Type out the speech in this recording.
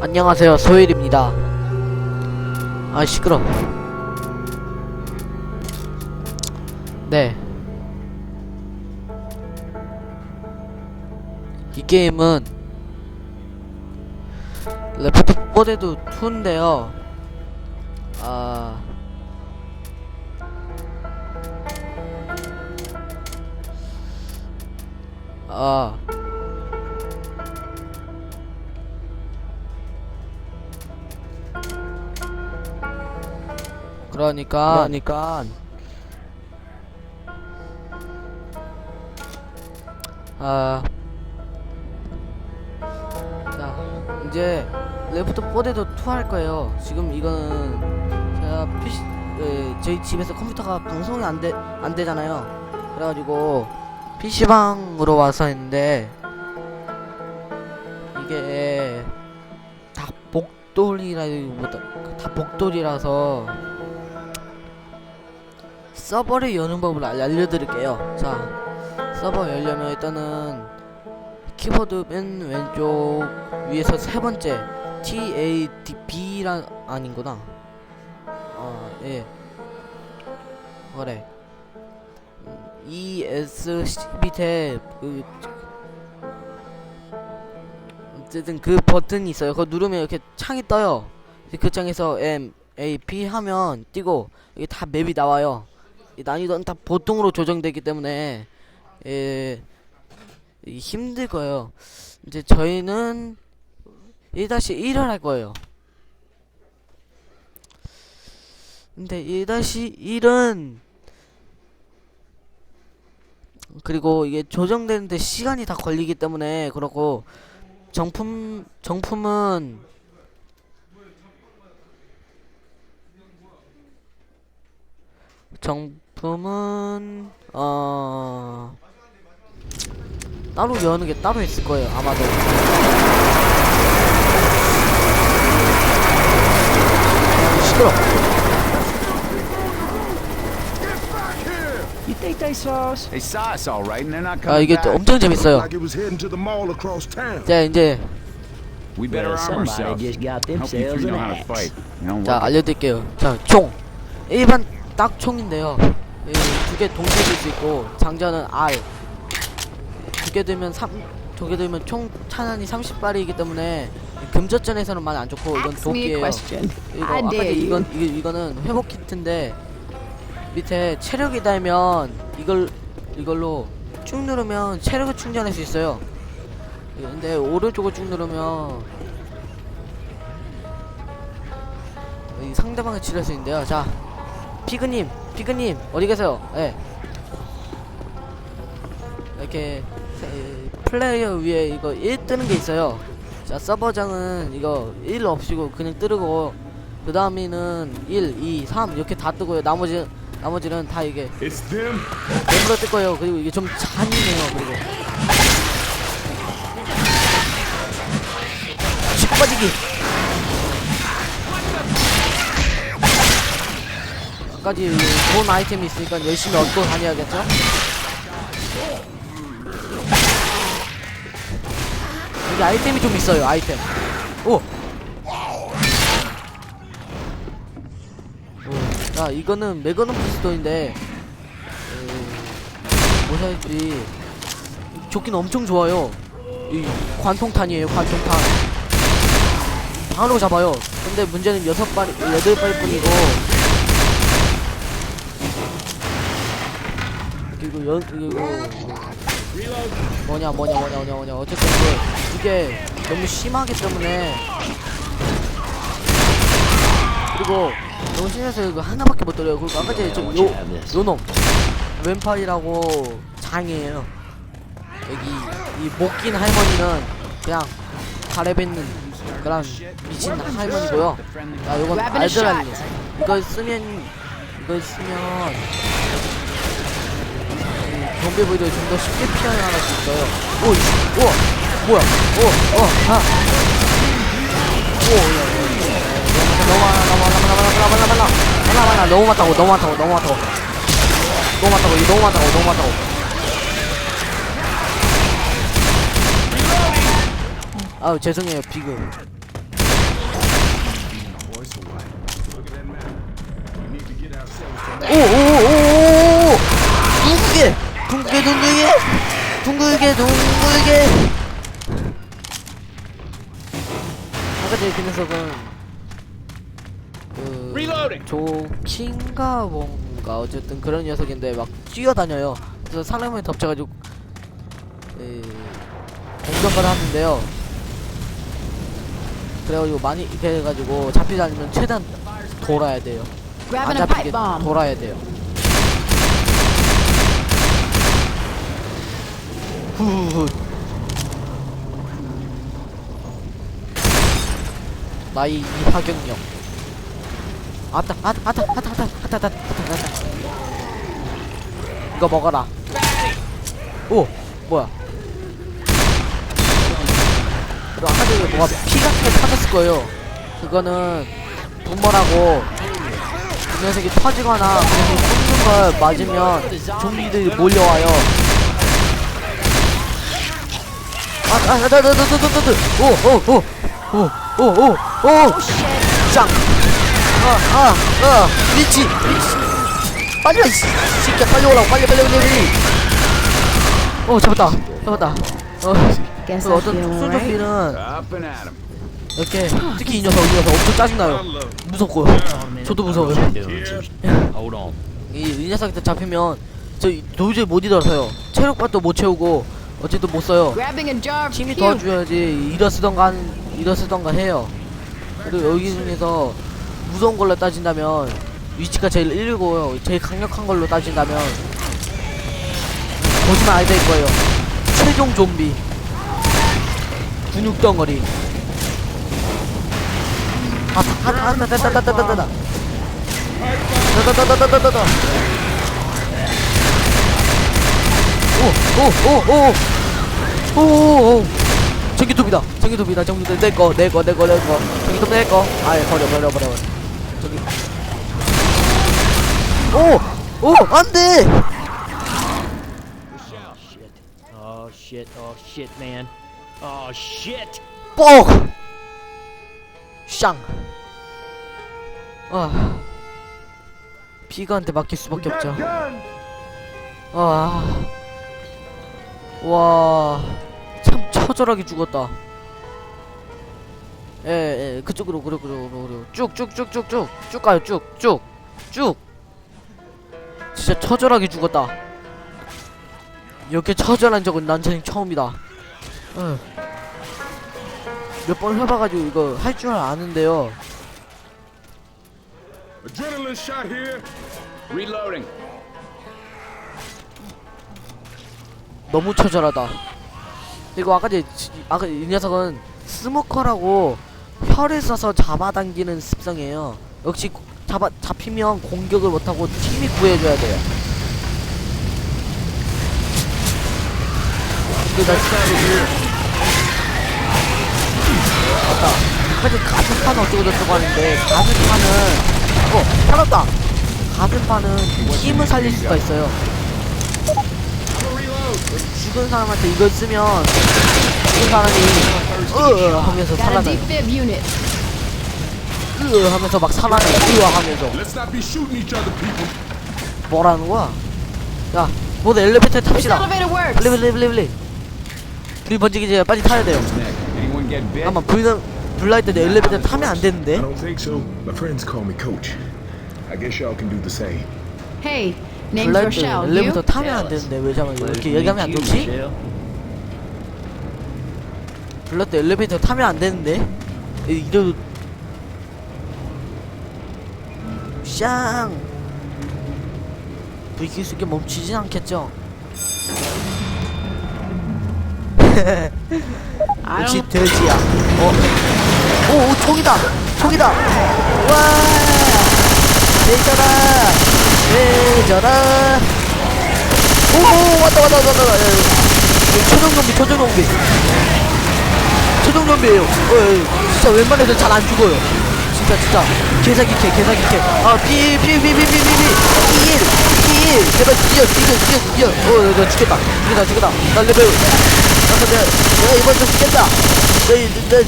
안녕하세요. 소일입니다. 아 시끄러. 네. 이 게임은 레프트 포데도 2인데요. 아. 아, 그러니까 그러니까 아, 자, 이제 레프트 4대도 2할 거예요. 지금 이거는 제가 PC, 에, 저희 집에서 컴퓨터가 방송이 안 돼, 안 되잖아요. 그래가지고 PC방으로 와서 했는데 이게 다 복돌이라기보다 다 복돌이라서 서버를 여는 법을 알- 알려드릴게요. 자. 서버 열려면 일단은 키보드 맨 왼쪽 위에서 세 번째 T A D B란 아닌구나. 어, 예. 그래. 음, E S C 밑에 그 어쨌든 그 버튼이 있어요. 그거 누르면 이렇게 창이 떠요. 그 창에서 M A P 하면 뜨고 이게 다 맵이 나와요. 이 난이도는 다 보통으로 조정되기 때문에 예, 이 힘들 거예요. 이제 저희는 1-1을 할 거예요. 근데 1-1은 그리고 이게 조정되는데 시간이 다 걸리기 때문에 그렇고 정품 정품은 정 품은 어 따로 여는 게 따로 있을 거예요 아마도 시끄러 You think they saw us? They saw us all right, and they're not 아 이게 또 back. 엄청 재밌어요 Like it was heading to the mall across town. 자 이제 We better Well, arm somebody ourselves. just got I hope you themselves three know an how to axe. fight. You don't 자 work. 알려드릴게요 자 총 일반 딱 총인데요 두 개 동시에 들 수 있고 장전은 R 두 개 들면 3 두 개 들면 총 탄환이 30발이기 때문에 금전전에서는 많이 안 좋고 이건 도끼예요. 이거 아까. 이건 이거, 이거는 회복 키트인데 밑에 체력이 달면 이걸 이걸로 쭉 누르면 체력을 충전할 수 있어요. 근데 오른쪽을 쭉 누르면 이 상대방을 치료할 수 있는데요. 자, 피그님, 피그님 어디 계세요? 예. 이렇게 세- 플레이어 위에 이거 1 뜨는 게 있어요. 자 서버장은 이거 1 없이고 그냥 뜨르고 그 다음에는 1, 2, 3 이렇게 다 뜨고요 나머지 나머지는 다 이게. 멤버로 뜰 거예요 그리고 이게 좀 잔인해요 그리고 쭉 빠지기 까지 좋은 아이템이 있으니까 열심히 얻고 다녀야겠죠? 여기 아이템이 좀 있어요 아이템 오! 오. 자 이거는 매거넘 피스톤인데 뭐라 할지 좋긴 엄청 좋아요 이 관통탄이에요 관통탄 바로 잡아요 근데 문제는 여섯 발 여덟 발 뿐이고 그리고 여 그리고 뭐냐 뭐냐 뭐냐 뭐냐 뭐냐. 어쨌든 그 이게 너무 심하기 때문에. 그리고 너무 심해서 이거 하나밖에 못 들어요. 그리고 아까 전에 저요 요놈. 왼팔이라고 장이에요. 여기 이 목긴 할머니는 그냥 가래 뱉는 그런 미친 할머니고요. 야 요건 알드랄리 이걸 쓰면 이걸 쓰면 이 좀비보이도 좀 더 쉽게 피어나갈 수 있어요 오 이- 우와 뭐야 오, 야, 야, 야, 야, 너무 많아, 너무 많아, 너무 많아, 너무 많아, 너무 많아, 너무 많아, 너무 많다고, 너무 많다고, 너무 많다고, 너무 많다고, 너무 많다고, 너무 많다고. 아유 죄송해요 비그 오오오오오 둥글게 둥글게 둥글게 둥글게 둥글게. 아까 전에 그 녀석은 그. 조킹가 뭔가 어쨌든 그런 녀석인데 막 뛰어다녀요. 그래서 사람을 덮쳐가지고 에, 공격을 하는데요. 그래가지고 많이 이렇게 해가지고 잡히지 않으면 최대한 돌아야 돼요 안 잡히게. 돌아야 돼요. 후후후. 나의 이 하경력. 아따, 아따, 아따, 아따, 아따, 아따, 아따, 아따, 아따. 이거 먹어라. 오, 뭐야? 아까 전에 뭐가 피 같은 거 터졌을 거예요. 그거는 부모라고 그 녀석이 터지거나 그 녀석이 쏟는 걸 맞으면 좀비들이 몰려와요. 아, 아, 나, 나, 나, 나, 나, 나, 나, 오, 오, 오, 오, 오, 오, 오, 짱. 아, 아, 아, 미치, 미치. 빨리 와, 이 씨, 새끼야, 빨리 오라고, 빨리, 빨리, 빨리, 빨리. 오, 잡았다, 잡았다. 어, 그 어떤 특수. 좀비는 이렇게 특히 이 녀석, 이 녀석 엄청 짜증나요. 무섭고, 저도 무서워요. Hold on. 이, 이 녀석한테 잡히면 저 도저히 못 일어서요. 체력밭도 못 채우고 어쨌든 못 써요. Grabbing a jar of 팀이 puke. 도와줘야지 일어서던가 한- 일어서던가 해요. 그리고 여기 중에서 무서운 걸로 따진다면 위치가 제일 1고요. 제일 강력한 걸로 따진다면 보시면 알게 될 거예요. 최종 좀비 근육 덩어리. 아, 아, 아, 아, 다, 다, 다, 다, 다, 다, 다. 다다다다다다다. 오, 오, 오, 오, 오, 오. 전기톱이다. 전기톱이다. 전기톱 내 거, 내 거, 내 거, 내 거. 전기톱 내 거. 아예 버려, 버려, 버려. 버려. 저기. 오, 오, 안 돼. Oh shit. Oh shit, man. Oh shit. 뻑. 샹. 아. 피가한테 맡길 수밖에 없죠. 아. 와. 참 처절하게 죽었다. 예, 예, 그쪽으로, 그래, 그래, 그래, 그래. 쭉, 쭉, 쭉, 쭉, 쭉. 쭉 가요, 쭉, 쭉, 쭉. 진짜 처절하게 죽었다. 이렇게 처절한 적은 난생 처음이다. 응. 몇 번 해봐가지고 이거 할 줄 아는데요. Adrenaline shot here. Reloading. 너무 처절하다. 그리고 아까 제 아까 이 녀석은 스모커라고 혀를 써서 잡아당기는 습성이에요. 역시 고- 잡아 잡히면 공격을 못하고 팀이 구해줘야 돼요. 근데 나 진짜 맞다. 사실 가슴판 어쩌고 저쩌고 하는데 가슴판은 어 살았다. 가슴판은 힘을 살릴 수가 있어요. 죽은 사람한테 이걸 쓰면 죽은 사람이 으 하면서 살아나요. defib unit. 으 하면서 막 살아나요. 으 하면서. 뭐라는 거야? 야, 모두 엘리베이터에 탑시다. 빨리 빨리 빨리 빨리. 불이 번지기 전에 빨리 타야 돼요. Get bit? 때 엘리베이터 타면 안 되는데. don't think so. My friends call me Coach. I guess y'all can do the same. Hey, name's 불날 때 Rochelle. 엘리베이터 You? 타면 안 되는데 왜 잠깐 이렇게 얘기하면 안? 불날 때 엘리베이터 타면 안 되는데. 이- 이래도 샹. 불길 속에 멈추진 않겠죠? 역시. 돼지야. 어? 오, 오, 총이다! 총이다! 와! 돼져라! 돼져라! 오, 오, 왔다, 왔다, 왔다, 왔다. 야, 야, 야. 초정 좀비, 초정 좀비. 초정 좀비에요. 어, 어, 진짜 웬만해서 잘 안 죽어요. 진짜, 진짜. 개사기캐, 개사기캐. 아, 피, 피, 피, 피, 피, 피, 피. 피, 피. 제발 뛰어, 뛰어, 뛰어, 뛰어. 어, 나 죽겠다. 죽겠다, 죽겠다. 나 레벨. 나 근데, 내가 이번 주 죽겠다. 내, 내,